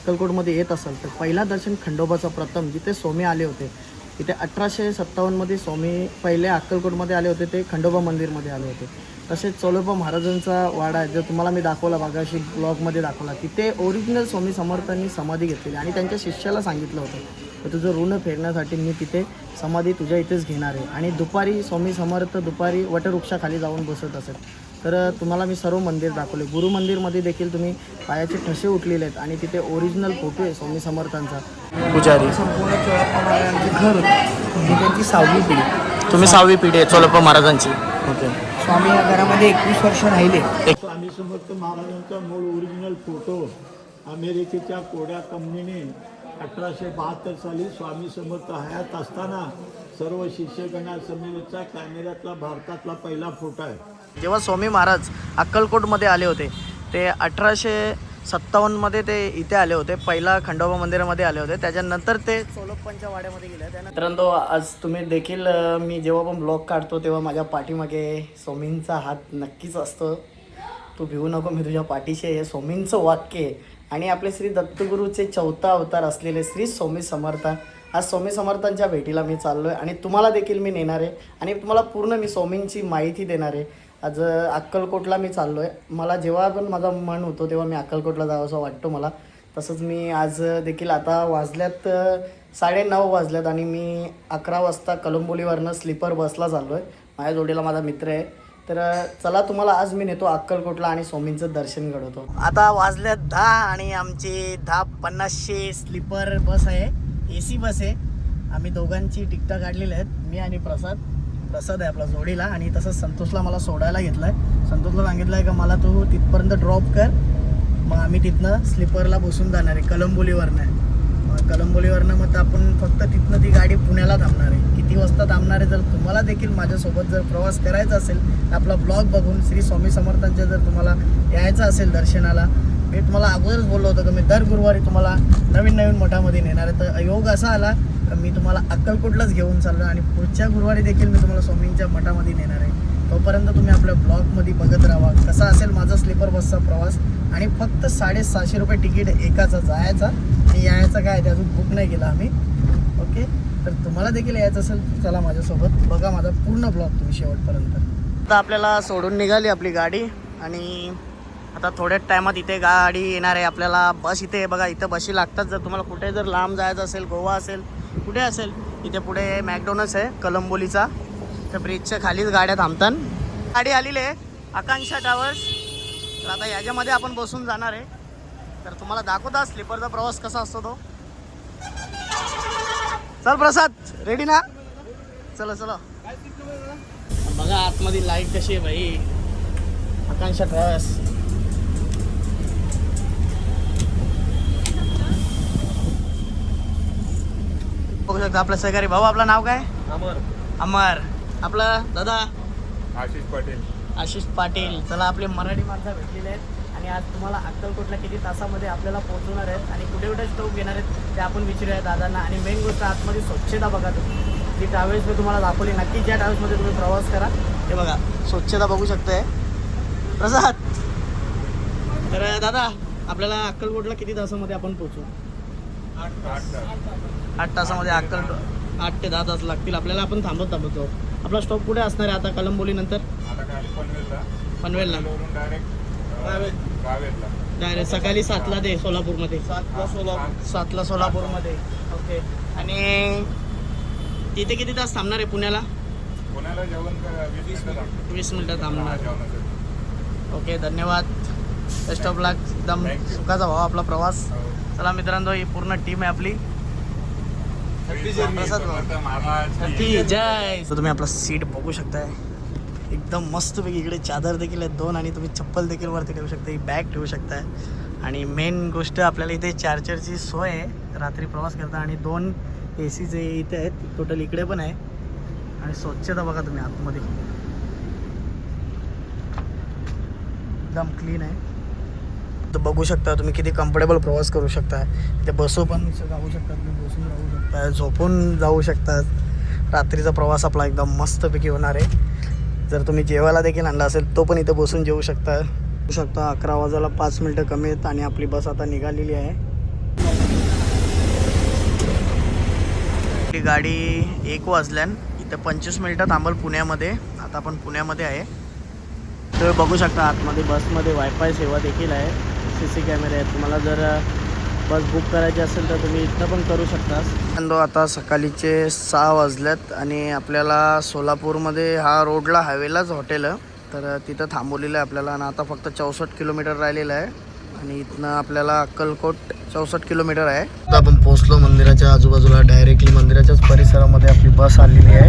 अक्कलकोटमध्ये येत असाल तर पहिला दर्शन खंडोबाचं प्रथम जिथे स्वामी आले होते. तिथे अठराशे सत्तावन्नमध्ये स्वामी पहिले अक्कलकोटमध्ये आले होते ते खंडोबा मंदिरमध्ये आले होते. तसेच चोलोबा महाराजांचा वाडा आहे जो तुम्हाला मी दाखवला बागाशी ब्लॉगमध्ये दाखवला. तिथे ओरिजिनल स्वामी समर्थांनी समाधी घेतलेली आणि त्यांच्या शिष्याला सांगितलं होतं तर तुझं ऋण फेडण्यासाठी मी तिथे समाधी तुझ्या इथेच घेणार आहे. आणि दुपारी स्वामी समर्थ दुपारी वटवृक्षाखाली जाऊन बसत असत. तर तुम्हाला मी सर्व मंदिर दाखवले. गुरु मंदिरमध्ये देखील तुम्ही पायाचे ठसे उठलेले आहेत आणि तिथे ओरिजिनल फोटो आहे स्वामी समर्थांचा. पुजारी. संपूर्ण चोळप्पा घर होतं ही त्यांची सहावी पिढी. तुम्ही सहावी पिढी आहे चोलप्पा महाराजांची. ओके. स्वामी या घरामध्ये एकवीस वर्ष राहिले. स्वामी समर्थ महाराजांचा मूळ ओरिजिनल फोटो अमेरिकेच्या कोड्या कंपनीने अठराशे बहात्तर साली स्वामी समर्थ हयात असताना सर्व शिष्यगणासमवेतचा कॅमेऱ्यातला भारतातला पहिला फोटो आहे. जेव्हा स्वामी महाराज अक्कलकोटमध्ये आले होते ते अठराशे सत्तावन्नमध्ये ते इथे आले होते पहिला खंडोबा मंदिरामध्ये आले होते. त्याच्यानंतर ते सोलोप्पांच्या वाड्यामध्ये गेले. त्यानंतर आज तुम्ही देखील मी जेव्हा पण ब्लॉग काढतो तेव्हा माझ्या पाठीमागे स्वामींचा हात नक्कीच असतो. तू भिवू नको मी तुझ्या पाठीशी आहे. हे स्वामींचं वाक्य आहे. आणि आपले श्री दत्तगुरूचे चौथा अवतार असलेले श्री स्वामी समर्थ आज स्वामी समर्थांच्या भेटीला मी चाललो आहे आणि तुम्हाला देखील मी नेणार आहे. आणि तुम्हाला पूर्ण मी स्वामींची माहिती देणार आहे. आज अक्कलकोटला मी चाललो आहे मला जेव्हा पण माझा मन होतो तेव्हा मी अक्कलकोटला जावं असं वाटतो मला. तसंच मी आज देखील आता वाजल्यात साडेनऊ वाजल्यात आणि मी अकरा वाजता कलंबोलीवरनं स्लीपर बसला चाललो आहे माझ्या जोडीला माझा मित्र आहे. तर चला तुम्हाला आज मी नेतो अक्कलकोटला आणि स्वामींचं दर्शन घडवतो. आता वाजल्यात दहा आणि आमची दहा पन्नासशे स्लीपर बस आहे. ए सी बस आहे. आम्ही दोघांची टिकटा काढलेल्या आहेत. मी आणि प्रसाद. प्रसाद आहे आपला जोडीला. आणि तसंच संतोषला मला सोडायला घेतलं आहे संतोषला सांगितलं आहे का मला तू तिथपर्यंत ड्रॉप कर. मग आम्ही तिथनं स्लीपरला बसून जाणार आहे कलंबोलीवरनं मग कलंबोलीवरनं मग आपण फक्त तिथनं ती गाडी पुण्याला थांबणार आहे. किती वाजता थांबणार आहे जर तुम्हाला देखील माझ्यासोबत जर प्रवास करायचा असेल तर आपला ब्लॉग बघून श्री स्वामी समर्थांच्या जर तुम्हाला यायचं असेल दर्शनाला मी तुम्हाला अगोदरच बोललो होतो की मी दर गुरुवारी तुम्हाला नवीन नवीन मठामध्ये नेणार आहे. तर योग असा आला. तर मी तुम्हाला अक्कलकोटलाच घेऊन चाललो आणि पुढच्या गुरुवारी देखील मी तुम्हाला स्वामींच्या मठामध्ये नेणार आहे. तोपर्यंत तुम्ही आपल्या ब्लॉगमध्ये बघत राहा. कसा असेल माझा स्लीपर बसचा प्रवास आणि फक्त साडेसहाशे रुपये तिकीट एकाचा जायचा आणि यायचा काय ते अजून बुक नाही केला आम्ही. ओके तर तुम्हाला देखील यायचं असेल तर चला माझ्यासोबत बघा माझा पूर्ण ब्लॉग तुम्ही शेवटपर्यंत. आता आपल्याला सोडून निघाली आपली गाडी आणि आता थोड्याच टायमात इथे गाडी येणार आहे. आपल्याला बस इथे आहे बघा इथं बशी लागतात. जर तुम्हाला कुठे जर लांब जायचं असेल गोवा असेल कुठे असेल? इथे पुढे मॅकडॉनल्ड्स आहे कलंबोलीचा. त्या ब्रिजच्या खालीच गाड्या थांबतात. गाडी आलेली आहे आकांक्षा टावर्स तर आता याच्यामध्ये आपण बसून जाणार आहे. तर तुम्हाला दाखवता स्लीपरचा प्रवास कसा असतो तो? चल प्रसाद रेडी ना? चला चला. बघा आतमध्ये लाइट कशी आहे भाई आकांक्षा ट्रॅव्हल्स बघू शकता आपलं सहकारी भाऊ आपलं नाव काय? अमर. अमर. आपलं दादा? आशिष पाटील. आशिष पाटील. चला आपले मराठी माणसं भेटलेले आहेत आणि आज तुम्हाला अक्कलकोटला किती तासामध्ये आपल्याला पोहोचवणार आहेत आणि कुठे कुठे स्टॉप घेणार आहेत ते आपण विचारूया दादांना. आणि मेन गोष्ट आतमध्ये स्वच्छता बघा तुम्ही. जी ट्रॅव्हल्स मी तुम्हाला दाखवली नक्की ज्या ट्रॅव्हल्समध्ये तुम्ही प्रवास करा ते बघा स्वच्छता बघू शकताय. प्रसाद! तर दादा आपल्याला अक्कलकोटला किती तासामध्ये आपण पोहोचू? आठ तास. आठ तासामध्ये अक्कल आठ ते दहा तास लागतील. आपल्याला आपण थांबत थांबत. जाऊ आपला स्टॉप कुठे असणार आहे आता कलंबोली नंतर आता काय पनवेलला. डायरेक्ट सकाळी सातला दे सोलापूरमध्ये. सातला सोलापूर. सातला सोलापूरमध्ये. ओके. आणि तिथे किती तास थांबणार आहे पुण्याला? पुण्याला जेवण का- वीस मिनिटं थांबणार. ओके धन्यवाद. बेस्ट ऑफ लक एकदम. सुखाचा भावा आपला प्रवास. हो. चला मित्रांनो ही पूर्ण टीम आहे आपली श्री स्वामी प्रसाद भाऊ. समर्थ महाराज की ती जय. तर तुम्ही आपला सीट बघू शकताय. एकदम मस्तपैकी इकडे चादर देखील आहेत दोन आणि तुम्ही चप्पल देखील वरती ठेवू शकता ही बॅग ठेवू शकताय. आणि मेन गोष्ट आपल्याला इथे चार्जरची सोय आहे. रात्री प्रवास करता आणि दोन ए सीचे इथे आहेत. टोटल इकडे पण आहे. आणि स्वच्छता बघा तुम्ही आतमध्ये. एकदम क्लीन आहे. तर बघू शकता तुम्ही किती कम्फर्टेबल प्रवास करू शकता. ते बसो पण जाऊ शकता तुम्ही बसून जाऊ शकता झोपून जाऊ शकतात रात्रीचा प्रवास आपला एकदम मस्तपैकी होणार आहे. जर तुम्ही जेवायला देखील आणला असेल तो पण इथं बसून जेऊ शकता. बघू शकता अकरा वाजायला पाच मिनटं कमी आहेत आणि आपली बस आता निघालेली आहे. गाडी एक वाजल्यान इथं पंचवीस मिनटं थांबल पुण्यामध्ये. आता आपण पुण्यामध्ये आहे. तुम्ही बघू शकता आतमध्ये बसमध्ये वायफाय सेवा देखील आहे. सी सी कॅमेरे आहेत. तुम्हाला जर बस बुक करायची असेल तर तुम्ही इथनं पण करू शकता आता सकाळीचे सहा वाजल्यात आणि आपल्याला सोलापूरमध्ये हा रोडला हायवेलाच हॉटेल तर तिथं थांबवलेलं आहे आपल्याला आणि आता फक्त चौसष्ट किलोमीटर राहिलेलं आहे. आणि इथनं आपल्याला अक्कलकोट चौसष्ट किलोमीटर आहे. आता आपण पोचलो मंदिराच्या आजूबाजूला. डायरेक्टली मंदिराच्याच परिसरामध्ये आपली बस आलेली आहे.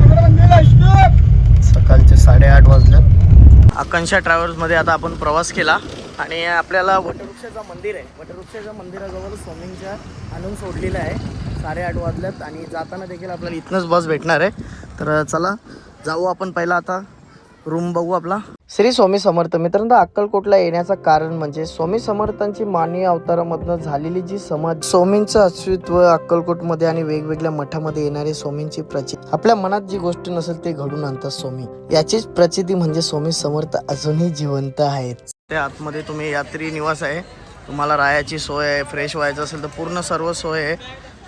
सकाळचे साडेआठ वाजल्यात आकांक्षा ट्रॅव्हल्समध्ये आता आपण प्रवास केला. आणि आपल्याला वटवृक्षाचं मंदिर आहे. वटवृक्षाच्या मंदिराजवळ स्वामींच्या आणून सोडलेलं आहे. साडेआठ वाजल्यात आणि जाताना देखील आपल्याला इथनंच बस भेटणार आहे. तर चला जाऊ आपण पहिला आता. रूम बघू आपला. श्री स्वामी समर्थ. मित्रांनो अक्कलकोटला येण्याचं कारण म्हणजे स्वामी समर्थांची मानवी अवतारामधनं झालेली जी समाज स्वामींचं अस्तित्व अक्कलकोटमध्ये आणि वेगवेगळ्या मठामध्ये येणारे स्वामींची प्रचिती. आपल्या मनात जी गोष्ट नसेल ते घडून आणतात स्वामी. याचीच प्रचिती म्हणजे स्वामी समर्थ अजूनही जिवंत आहेत. ते आतमध्ये तुम्ही यात्री निवास आहे. तुम्हाला राहायची सोय आहे फ्रेश व्हायचं असेल तर पूर्ण सर्व सोय आहे.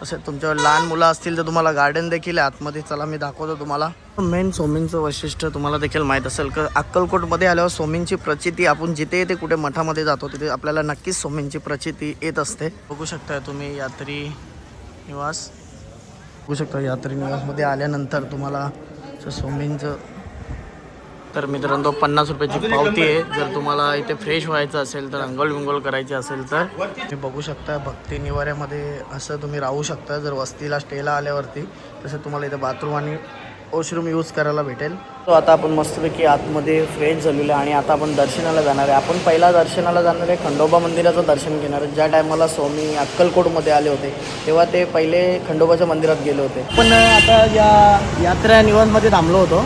तसे तुमच्यावर लहान मुलं असतील तर तुम्हाला गार्डन देखील आहे आतमध्ये. चला मी दाखवतो तुम्हाला. मेन सोमींचं वैशिष्ट्य तुम्हाला देखील माहीत असेल का अक्कलकोटमध्ये आल्यावर सोमींची प्रचिती आपण जिथे येते कुठे मठामध्ये जातो तिथे आपल्याला नक्कीच सोमींची प्रचिती येत असते. बघू शकता तुम्ही यात्री निवास. बघू शकता यात्री निवासमध्ये आल्यानंतर तुम्हाला असं तर मित्रांनो पन्नास रुपयाची पावती आहे. जर तुम्हाला इथे फ्रेश व्हायचं असेल तर अंघोळ विंगोळ करायची असेल तर. तुम्ही बघू शकता भक्ती निवाऱ्यामध्ये असं तुम्ही राहू शकता. जर वस्तीला स्टेला आल्यावरती तसं तुम्हाला इथे बाथरूम आणि वॉशरूम यूज करायला भेटेल. तो आता आपण मस्तपैकी आतमध्ये फ्रेश झालेलो आहे आणि आता आपण दर्शनाला जाणार आहे. आपण पहिला दर्शनाला जाणार आहे खंडोबा मंदिराचं दर्शन घेणार आहे. ज्या टायमाला स्वामी अक्कलकोटमध्ये आले होते तेव्हा ते पहिले खंडोबाच्या मंदिरात गेले होते. पण आता या यात्रा निवासमध्ये थांबलो होतो.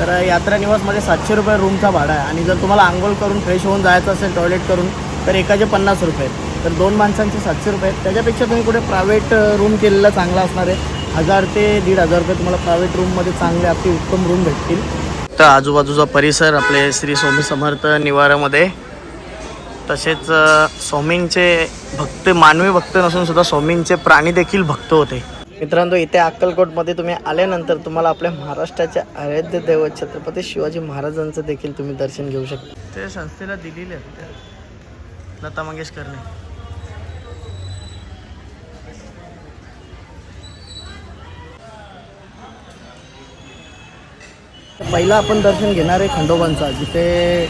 तर यात्रा निवासमध्ये सातशे रुपये रूमचा भाडा आहे. आणि जर तुम्हाला आंघोळ करून फ्रेश होऊन जायचं असेल टॉयलेट करून तर एकाचे पन्नास रुपये आहेत. तर दोन माणसांचे सातशे रुपये आहेत. त्याच्यापेक्षा तुम्ही कुठे प्रायव्हेट रूम केलेला चांगला असणार आहे. हजार ते दीड हजार रुपये तुम्हाला प्रायव्हेट रूममध्ये चांगले अति उत्तम रूम भेटतील. तर आजूबाजूचा परिसर आपले श्री स्वामी समर्थ निवारामध्ये. तसेच स्वामींचे भक्त मानवी भक्त नसून सुद्धा स्वामींचे प्राणी देखील भक्त होते. मित्रांनो इथे अक्कलकोटमध्ये तुम्ही आल्यानंतर तुम्हाला आपल्या महाराष्ट्राच्या आराध्य दैवत छत्रपती शिवाजी महाराजांचं देखील तुम्ही दर्शन घेऊ शकता. ते संस्थेला दिलेले आहेत लता मंगेशकरने. पहिलं आपण दर्शन घेणार आहे खंडोबांचा. जिथे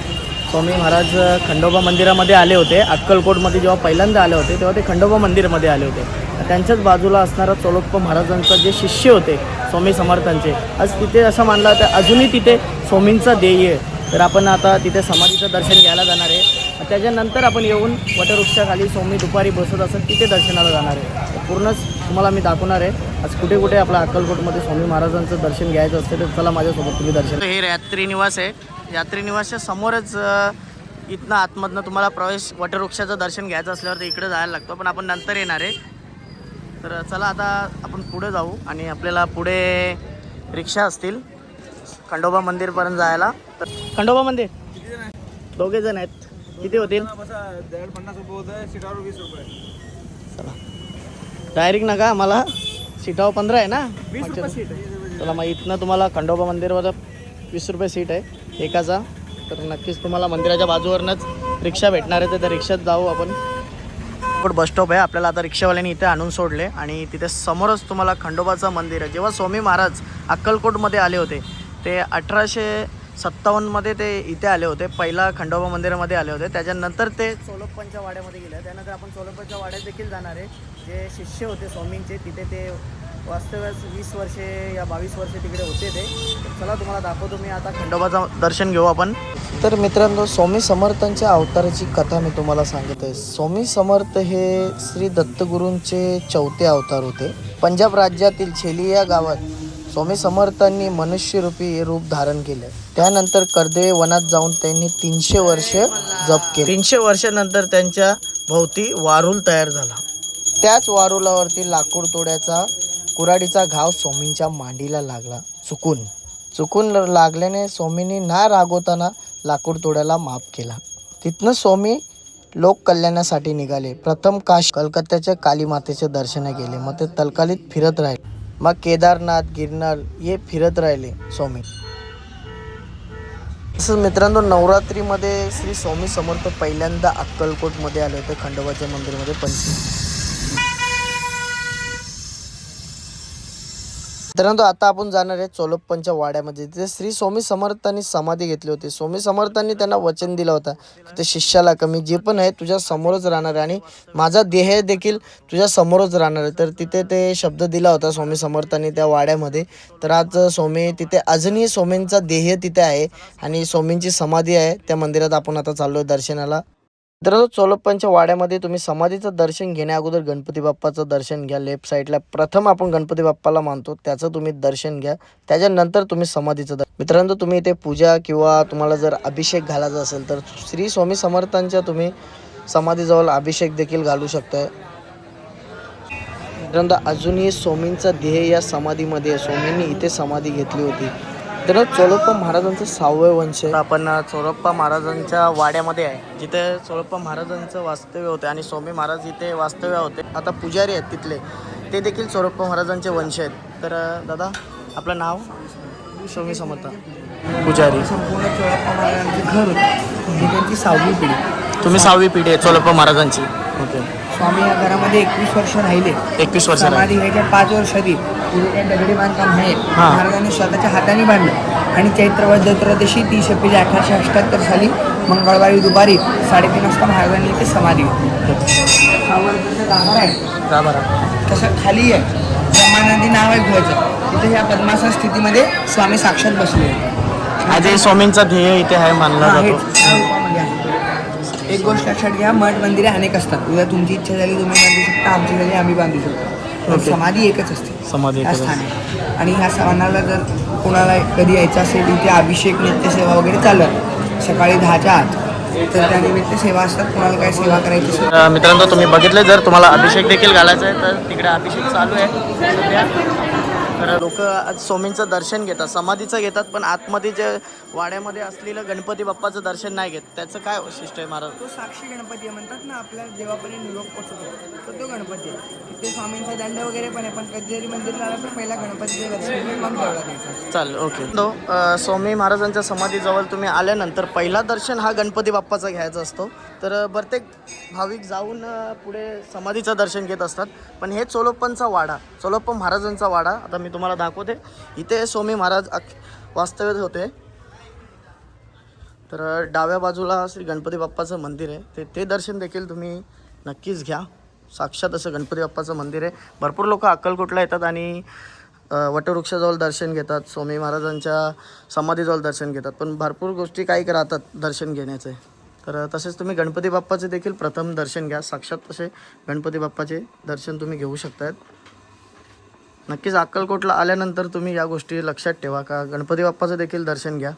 स्वामी महाराज खंडोबा मंदिरामध्ये आले होते अक्कलकोटमध्ये जेव्हा पहिल्यांदा आले होते तेव्हा ते खंडोबा मंदिरामध्ये आले होते. त्यांच्याच बाजूला असणारा चोलोप्पा महाराजांचा जे शिष्य होते स्वामी समर्थांचे. आज तिथे असं मानलं तर अजूनही तिथे स्वामींचा ध्येय आहे. तर आपण आता तिथे समाधीचं दर्शन घ्यायला जाणार आहे. त्याच्यानंतर आपण येऊन वटवृक्षाखाली स्वामी दुपारी बसत असत तिथे दर्शनाला जाणार आहे. पूर्णच तुम्हाला मी दाखवणार आहे. आज कुठे कुठे आपल्या अक्कलकोटमध्ये स्वामी महाराजांचं दर्शन घ्यायचं असतं तर चला माझ्यासोबत तुम्ही दर्शन हे यात्रीनिवास आहे. यात्रीनिवासच्या समोरच इथनं आतमधनं तुम्हाला प्रवेश वटवृक्षाचं दर्शन घ्यायचं असल्यावर तर इकडे जायला लागतो पण आपण नंतर येणार आहे. तर चला आता आपण पुढे जाऊ आणि आपल्याला पुढे रिक्षा असतील. खंडोबा मंदिरपर्यंत जायला. तर खंडोबा मंदिर. दोघे जण आहेत. किती होतील? चला. डायरेक्ट नका आम्हाला सीटावर पंधरा आहे ना? चला मग इथनं तुम्हाला खंडोबा मंदिरवर वीस रुपये सीट आहे. एकाचा. तर नक्कीच तुम्हाला मंदिराच्या बाजूवरनंच रिक्षा भेटणार आहे. तर त्या रिक्षात जाऊ आपण. कोट बस स्टॉप आहे. आपल्याला आता रिक्षावाल्यांनी इथे आणून सोडले. आणि तिथे समोरच तुम्हाला खंडोबाचं मंदिर आहे. जेव्हा स्वामी महाराज अक्कलकोटमध्ये आले होते ते अठराशे सत्तावन्नमध्ये ते इथे आले होते. पहिला खंडोबा मंदिरामध्ये आले होते. त्याच्यानंतर ते चोलोप्पांच्या वाड्यामध्ये गेले. त्यानंतर आपण चोलोप्पांच्या वाड्यात देखील जाणार आहे. जे शिष्य होते स्वामींचे तिथे ते वास्तव्यास वीस वर्षे या बावीस वर्षे तिकडे होते ते. चला तुम्हाला दाखवतो मी आता खंडोबाचं दर्शन घेऊ आपण. तर मित्रांनो स्वामी समर्थांच्या अवताराची कथा मी तुम्हाला सांगत आहे. स्वामी समर्थ हे श्री दत्तगुरूंचे चौथे अवतार होते. पंजाब राज्यातील छेली या गावात स्वामी समर्थांनी मनुष्यरूपी रूप धारण केले. त्यानंतर कर्दळे वनात जाऊन त्यांनी तीनशे वर्ष जप केले. तीनशे वर्षानंतर त्यांच्या भोवती वारुल तयार झाला. त्याच वारुलावरती लाकूड तोड्याचा कुऱ्हाडीचा घाव स्वामींच्या मांडीला लागला. चुकून. चुकून लागल्याने स्वामींनी ना रागवताना लाकूड तोड्याला माफ केला. तिथनं स्वामी लोक कल्याणासाठी निघाले. प्रथम काश कलकत्त्याच्या कालीमातेचे दर्शन केले मग ते तलकालीत फिरत राहिले. मग केदारनाथ गिरनार हे फिरत राहिले स्वामी तसंच मित्रांनो नवरात्रीमध्ये श्री स्वामी समर्थ पहिल्यांदा अक्कलकोटमध्ये आले होते खंडोबाच्या मंदिरमध्ये पंचवीस मित्रांनो आता आपण जाणार आहे चोलप्पनच्या वाड्यामध्ये. तिथे श्री स्वामी समर्थांनी समाधी घेतली होती. स्वामी समर्थांनी त्यांना वचन दिलं होतं. की ते शिष्याला कमी जे पण आहे तुझ्या समोरच राहणार आहे आणि माझा देह देखील तुझ्या समोरच राहणार आहे. तर तिथे ते शब्द दिला होता स्वामी समर्थांनी त्या वाड्यामध्ये. तर आज स्वामी तिथे अजूनही स्वामींचा देह तिथे आहे आणि स्वामींची समाधी आहे. त्या मंदिरात आपण आता चाललो दर्शनाला. मित्रांनो चोलप्पांच्या वाड्यामध्ये तुम्ही समाधीचं दर्शन घेण्या अगोदर गणपती बाप्पाचं दर्शन घ्या. लेफ्ट साईडला प्रथम आपण गणपती बाप्पाला मानतो त्याचं तुम्ही दर्शन घ्या. त्याच्यानंतर तुम्ही समाधीचं दर्शन. मित्रांनो तुम्ही इथे पूजा किंवा तुम्हाला जर अभिषेक घालायचा असेल तर श्री स्वामी समर्थांच्या तुम्ही समाधीजवळ अभिषेक देखील घालू शकताय. मित्रांनो अजूनही स्वामींचा ध्येय या समाधीमध्ये स्वामींनी इथे समाधी घेतली होती. तर चोळप्पा महाराजांचं सहावं वंश आहे. आपण चोळप्पा महाराजांच्या वाड्यामध्ये आहे. जिथे चोळप्पा महाराजांचं वास्तव्य होते आणि स्वामी महाराज इथे वास्तव्य होते. आता पुजारी आहेत तिथले. ते देखील चोळप्पा महाराजांचे वंश आहेत. तर दादा आपलं नाव? स्वामी समर्थ. पुजारी. संपूर्ण चोळप्पा महाराजांचे घर होते ही त्यांची सहावी पिढी. तुम्ही सहावी पिढी आहे चोळप्पा महाराजांची. ओके. स्वामी या घरामध्ये एकवीस वर्ष राहिले. एकवीस वर्ष समाधी घ्यायच्या पाच वर्ष आधी दगडी बांधकाम आहे. महाराजांनी स्वतःच्या हाताने बांधलं. आणि चैत्रवत जत्रदशी तीस एप्रिल अठराशे अठ्ठ्याहत्तर साली मंगळवारी दुपारी साडेतीन वाजता महाराजांनी इथे समाधी हा गाभारा आहे. तसं खाली आहे. ब्रह्मानंदी नाव आहे गुहेचं. तिथे ह्या पद्मासन स्थितीमध्ये स्वामी साक्षात बसले. आधी स्वामींचा ध्येय इथे आहे मानला जातो. एक गोष्ट लक्षात घ्या मठ मंदिरे अनेक असतात. उद्या तुमची इच्छा झाली तुम्ही बांधू शकता आमची झाली आम्ही बांधू शकतो. समाधी एकच असते. समाधी या एकच स्थानी. आणि ह्या सणाला जर कोणाला कधी यायचं असेल इथे अभिषेक नित्यसेवा वगैरे चालत सकाळी दहाच्या आत तर त्यानिमित्त सेवा असतात. कोणाला काय सेवा करायची असेल. मित्रांनो तुम्ही बघितले जर तुम्हाला अभिषेक देखील घालायचा आहे तर तिकडे अभिषेक चालू आहे. सध्या तर लोक आज स्वामींचं दर्शन घेतात समाधीचं घेतात पण आतमध्ये जे वाड्यामध्ये असलेलं गणपती बाप्पाचं दर्शन नाही घेत. त्याचं काय वैशिष्ट्य आहे महाराज? तो साक्षी गणपती आहे म्हणतात ना आपल्या देवापर्यंत निरोप पोचतो. तर तो गणपती आहे. तिथे स्वामींचा दंड वगैरे पण आहे पण कधी जरी मंदिर आला तर पहिला गणपतीचं दर्शन मग चालेल ओके. तो अ, स्वामी महाराजांच्या समाधीजवळ तुम्ही आल्यानंतर पहिला दर्शन हा गणपती बाप्पाचा घ्यायचा असतो. तर अ, प्रत्येक भाविक जाऊन अ, पुढे समाधीचं दर्शन घेत असतात. पण हे चोलोप्पनचा वाडा चोलोप्पन महाराजांचा वाडा आता मी तुम्हाला दाखवते. इथे स्वामी महाराज अख- वास्तव्यात होते. तर डाव्या बाजूला श्री गणपती बाप्पाचं मंदिर आहे. ते ते दर्शन देखील तुम्ही नक्कीच घ्या. साक्षात असं गणपती बाप्पाचं मंदिर आहे. भरपूर लोक अक्कलकोटला येतात आणि वटवृक्षाजवळ दर्शन घेतात स्वामी महाराजांच्या समाधीजवळ दर्शन घेतात. पण भरपूर गोष्टी काही राहतात दर्शन घेण्याचे. तर तसेच तुम्ही गणपती बाप्पाचे देखील प्रथम दर्शन घ्या. साक्षात तसे गणपती बाप्पाचे दर्शन तुम्ही घेऊ शकतात नक्कीच अक्कलकोटला आल्यानंतर तुम्ही या गोष्टी लक्षात ठेवा. का गणपती बाप्पाचं देखील दर्शन घ्या.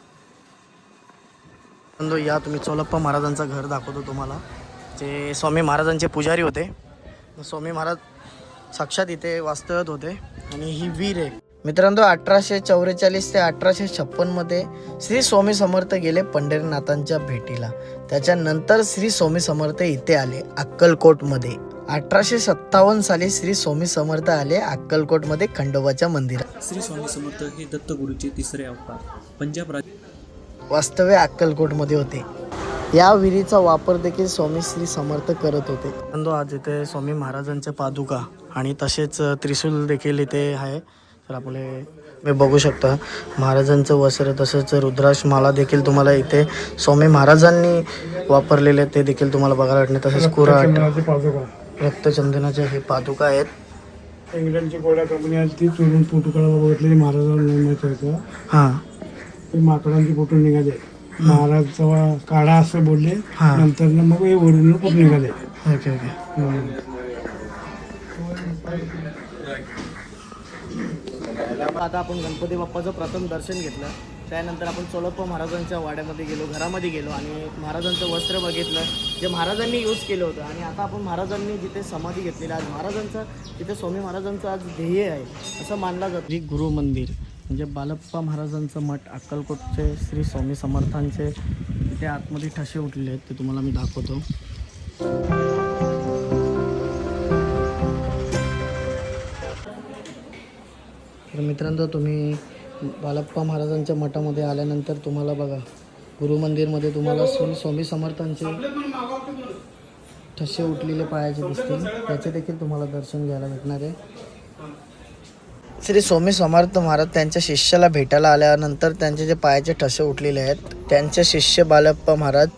या तुम्ही चोलप्पा महाराजांचं घर दाखवतो तुम्हाला. जे स्वामी महाराजांचे पुजारी होते. स्वामी महाराज साक्षात इथे वास्तव्यात होते आणि ही वीर आहे. मित्रांनो अठराशे चौवेचाळीस ते अठराशे छप्पनमध्ये श्री स्वामी समर्थ गेले पंढरीनाथांच्या भेटीला. त्याच्यानंतर श्री स्वामी समर्थ इथे आले अक्कलकोटमध्ये. अठराशे सत्तावन्न साली श्री स्वामी समर्थ आले अक्कलकोटमध्ये खंडोबाच्या मंदिरात. श्री स्वामी समर्थ हे दत्तगुरूचे तिसरे अवतार. पंजाब राज्य वास्तव्य अक्कलकोटमध्ये होते. या विहिरीचा वापर देखील स्वामी श्री समर्थ करत होते. परंतु आज इथे स्वामी महाराजांच्या पादुका आणि तसेच त्रिशूल देखील इथे आहे. तर आपले मी बघू शकता महाराजांचं वस्त्र तसंच रुद्राक्ष माला देखील तुम्हाला इथे स्वामी महाराजांनी वापरलेले ते देखील तुम्हाला बघायला वाटणे तसेच कुराट रक्तचंदनाचे हे पादुका आहेत. इंग्लंडची गोड्या कंपनी आली ती चोरून फोटो काढायला बघितले महाराजांना हां. ते माकडांचे फोटो निघाले. महाराज जेव्हा काढा असं बोलले. हा. नंतर ना मग हे ओरिजिनल फोटो निघाले. Okay okay. हम्म. आता आपण गणपती बाप्पाचं प्रथम दर्शन घेतलं. त्यानंतर आपण चोलप्पा महाराजांच्या वाड्यामध्ये गेलो घरामध्ये गेलो आणि महाराजांचं वस्त्र बघितलं. जे महाराजांनी यूज केलं होतं. आणि आता आपण महाराजांनी जिथे समाधी घेतलेली आज महाराजांचं तिथे स्वामी महाराजांचं आज ध्येय आहे असं मानलं जातं. गुरु मंदिर म्हणजे बालप्पा महाराजांचं मठ अक्कलकोटचे श्री स्वामी समर्थांचे तिथे आतमध्ये ठसे उठलेले आहेत ते तुम्हाला मी दाखवतो. तर मित्रांनो तुम्ही बालप्पा महाराजांच्या मठामध्ये आल्यानंतर तुम्हाला बघा गुरु मंदिरमध्ये तुम्हाला श्री स्वामी समर्थांचे ठसे उठलेले पायाचे दिसतील. त्याचे देखील तुम्हाला दर्शन घ्यायला भेटणार आहे. श्री स्वामी समर्थ महाराज त्यांच्या शिष्याला भेटायला आल्यानंतर त्यांचे जे पायाचे ठसे उठलेले आहेत त्यांचे शिष्य बालप्पा महाराज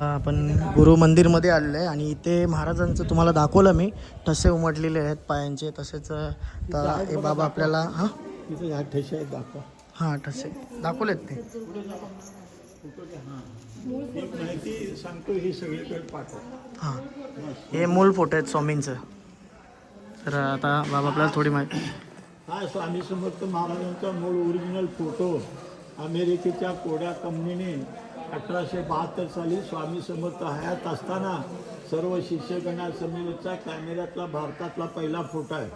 आपण गुरु मंदिरमध्ये आलेलो आहे आणि इथे महाराजांचं तुम्हाला दाखवलं मी. ठसे उमटलेले आहेत पायांचे तसेच हे बाबा आपल्याला हां? ठेशा आहेत दाखवा. हां ठसे. दाखवलेत ते. सांगतो ही हां. हे मूळ फोटो आहेत स्वामींचं. तर आता बाबा आपल्याला थोडी माहिती हा स्वामी समर्थ महाराजांचा मूळ ओरिजिनल फोटो अमेरिकेच्या कोड्या कंपनीने अठराशे बहात्तर साली स्वामी समर्थ हयात असताना सर्व शिष्यगणासमवेतचा कॅमेऱ्यातला भारतातला पहिला फोटो आहे.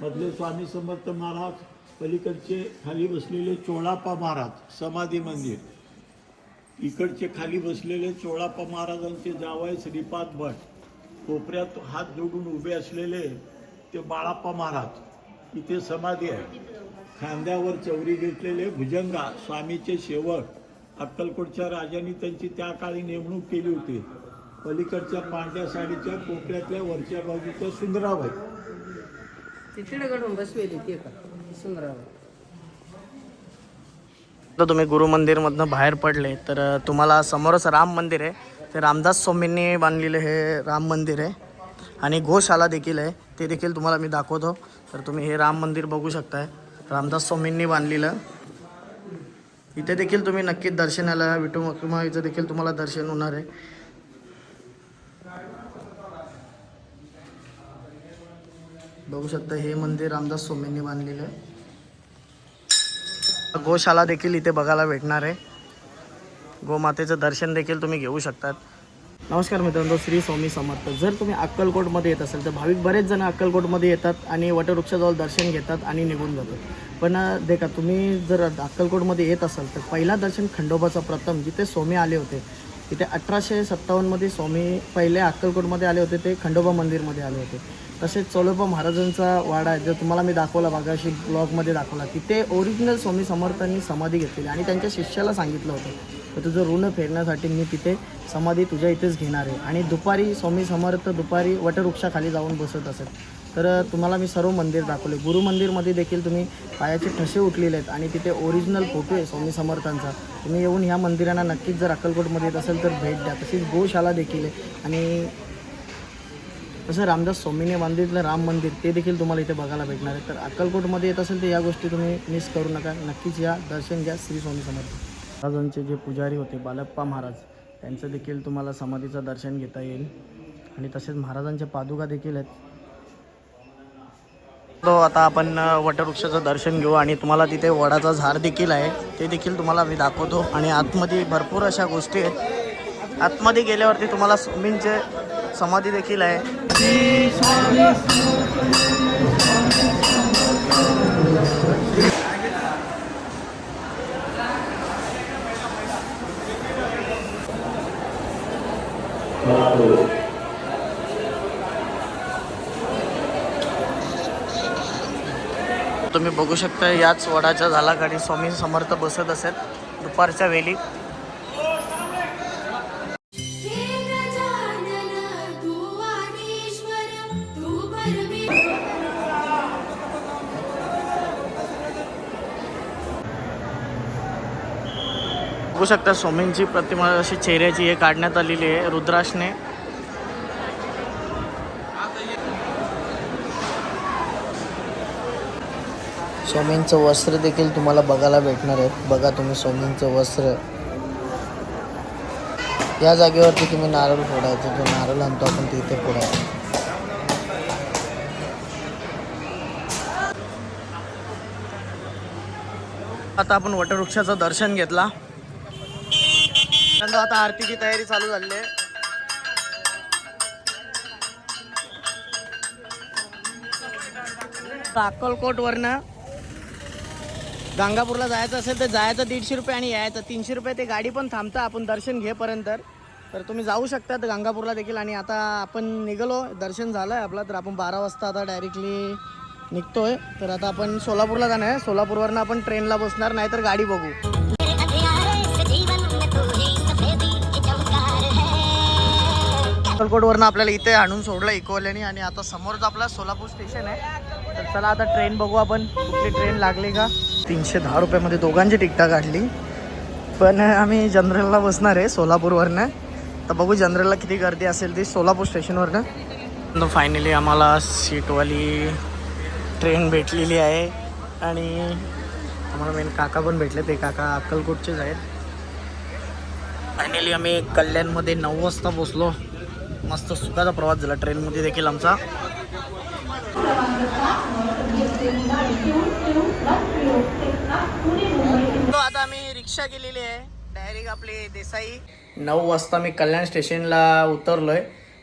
मधले स्वामी समर्थ महाराज पलीकडचे खाली बसलेले चोळाप्पा महाराज समाधी मंदिर. इकडचे खाली बसलेले चोळाप्पा महाराजांचे जावय श्रीपाद भट कोपऱ्यात हात जोडून उभे असलेले ते बाळाप्पा महाराज. इथे समाधी आहे. खांद्यावर चौरी घेतलेले भुजंगा स्वामीचे सेवक अक्कलकोटच्या राजांनी त्यांची त्या काळी नेमणूक केली होती. पलीकडच्या पांढऱ्या साडीच्या कोपऱ्यातल्या वरच्या बाजूच्या सुंदराबाई तिकडे कडून बसवेली ते का सुंदराव तर तुम्ही गुरु मंदिरमधनं बाहेर पडले तर तुम्हाला समोरच राम मंदिर आहे. ते रामदास स्वामींनी बांधलेलं हे राम मंदिर आहे. आणि गोशाला देखील आहे. ते देखील तुम्हाला मी दाखवतो. तर तुम्ही हे राम मंदिर बघू शकताय. रामदास स्वामींनी बांधलेलं. इथे देखील तुम्ही नक्कीच दर्शनाला विठू इथं देखील तुम्हाला दर्शन होणार आहे. बघू शकता हे मंदिर रामदास स्वामींनी बांधलेलं आहे. गोशाला देखील इथे बघायला भेटणार आहे. गोमातेचं दर्शन देखील तुम्ही घेऊ शकतात. नमस्कार मित्रांनो श्री स्वामी समर्थ. जर तुम्ही अक्कलकोटमध्ये येत असाल तर भाविक बरेच जण अक्कलकोटमध्ये येतात आणि वटवृक्षाजवळ दर्शन घेतात आणि निघून जातात. पण देखा तुम्ही जर अक्कलकोटमध्ये येत असाल तर पहिला दर्शन खंडोबाचा प्रथम जिथे स्वामी आले होते तिथे अठराशे सत्तावन्नमध्ये स्वामी पहिले अक्कलकोटमध्ये आले होते ते खंडोबा मंदिरमध्ये आले होते. तसेच चोलोबा महाराजांचा वाडा आहे जो तुम्हाला मी दाखवला बागाशी ब्लॉगमध्ये दाखवला तिथे ओरिजिनल स्वामी समर्थांनी समाधी घेतलेली आणि त्यांच्या शिष्याला सांगितलं होतं. तर तुझं ऋण फेडण्यासाठी मी तिथे समाधी तुझ्या इथेच घेणार आहे. आणि दुपारी स्वामी समर्थ दुपारी वटवृक्षाखाली जाऊन बसत असत तर तुम्हाला मी सर्व मंदिर दाखवले. गुरु मंदिरमध्ये देखील तुम्ही पायाचे ठसे उठलेले आहेत आणि तिथे ओरिजिनल फोटो आहे स्वामी समर्थांचा. तुम्ही येऊन ह्या मंदिरांना नक्कीच जर अक्कलकोटमध्ये येत असेल तर भेट द्या. तशीच गोशाला देखील आहे. आणि तसं रामदास स्वामीने बांधितलं राम मंदिर ते देखील तुम्हाला इथे बघायला भेटणार आहे. तर अक्कलकोटमध्ये येत असेल तर या गोष्टी तुम्ही मिस करू नका. नक्कीच या दर्शन घ्या श्री स्वामी समर्थ. महाराजांचे जे पुजारी होते बालप्पा महाराज त्यांचं देखील तुम्हाला समाधीचं दर्शन घेता येईल. आणि तसेच महाराजांच्या पादुका देखील आहेत. तो आता आपण वटवृक्षाचं दर्शन घेऊ आणि तुम्हाला तिथे वडाचा झाड देखील आहे. ते देखील तुम्हाला मी दाखवतो. आणि आतमध्ये भरपूर अशा गोष्टी आहेत. आतमध्ये गेल्यावरती तुम्हाला स्वामींचे समाधी देखील आहे. तुम्ही बघू शकता याच वडाच्या झालाखाली स्वामी समर्थ बसत असत दुपारच्या वेळी. बघू शकता स्वामींची प्रतिमा अशी चेहऱ्याची हे काढण्यात आलेली आहे रुद्राक्षने स्वामींचं वस्त्र देखील तुम्हाला बघायला भेटणार आहे. बघा तुम्ही स्वामींचं वस्त्र. या जागेवरती तुम्ही नारळ फोडायचं जो नारळ आणतो आपण तिथे फोडायचं आता आपण वटवृक्षाचं दर्शन घेतला. नंतर आता आरतीची तयारी चालू झाली आहे. अक्कलकोटवरनं गंगापूरला जायचं असेल तर जायचं दीडशे रुपये आणि यायचं. तीनशे रुपये ते गाडी पण थांबतं आपण दर्शन घेपर्यंत. तर तुम्ही जाऊ शकतात गंगापूरला देखील आणि आता आपण निघालो. दर्शन झालं आहे आपलं तर आपण बारा वाजता आता डायरेक्टली निघतोय. तर आता आपण सोलापूरला जाणार आहे. सोलापूरवरनं आपण ट्रेनला बसणार नाहीतर गाडी बघू. अक्कलकोटवरनं आपल्याला इथे आणून सोडलं इकोवाल्याने आणि आता समोरच आपला सोलापूर स्टेशन आहे. तर चला आता ट्रेन बघू आपण कुठली ट्रेन लागली का. तीनशे दहा रुपयामध्ये दोघांची तिकटा काढली. पण आम्ही जनरलला बसणार आहे सोलापूरवरनं. तर बघू जनरलला किती गर्दी असेल ती सोलापूर स्टेशनवरनं. फायनली आम्हाला सीटवाली ट्रेन भेटलेली आहे. आणि आम्हाला मेन काका पण भेटले ते काका अक्कलकोटचेच आहेत. फायनली आम्ही कल्याणमध्ये नऊ वाजता पोचलो मस्त सुखाचा प्रवास झाला. ट्रेनमध्ये देखील आमचा. तो आता आम्ही रिक्षा केलेली आहे. डायरेक्ट आपली देसाई. नऊ वाजता मी कल्याण स्टेशनला उतरलोय.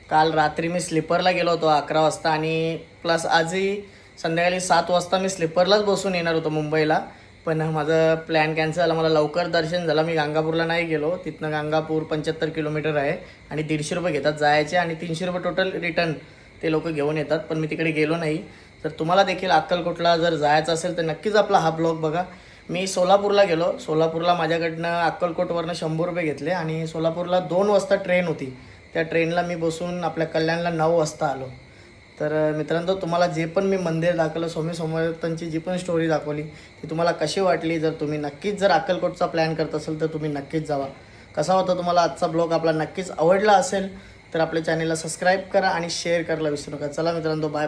काल रात्री मी स्लीपरला गेलो होतो अकरा वाजता आणि प्लस आजही संध्याकाळी सात वाजता मी स्लीपरलाच बसून येणार होतो मुंबईला. पण माझं प्लॅन कॅन्सल झाला मला लवकर दर्शन झालं. मी गांगापूरला नाही गेलो. तिथनं गांगापूर पंच्याहत्तर किलोमीटर आहे आणि दीडशे रुपये घेतात जायचे आणि तीनशे रुपये टोटल रिटर्न ते लोक घेऊन येतात पण मी तिकडे गेलो नाही. तर तुम्हाला देखील अक्कलकोटला जर जायचं असेल तर नक्कीच आपला हा ब्लॉग बघा. मी सोलापूरला गेलो. सोलापूरला माझ्याकडनं अक्कलकोटवरनं शंभर रुपये घेतले आणि सोलापूरला दोन वाजता ट्रेन होती. त्या ट्रेनला मी बसून आपल्या कल्याणला नऊ वाजता आलो. तर मित्रांनो तुम्हाला जे पण मी मंदिर दाखवलं स्वामी समर्थांची जी पण स्टोरी दाखवली ती तुम्हाला कशी वाटली जर तुम्ही नक्कीच जर अक्कलकोटचा प्लॅन करत असेल तर तुम्ही नक्कीच जावा. कसा होता तुम्हाला आजचा ब्लॉग आपला नक्कीच आवडला असेल तर आपल्या चॅनेलला सबस्क्राईब करा आणि शेअर करायला विसरू नका. चला मित्रांनो बाय बाय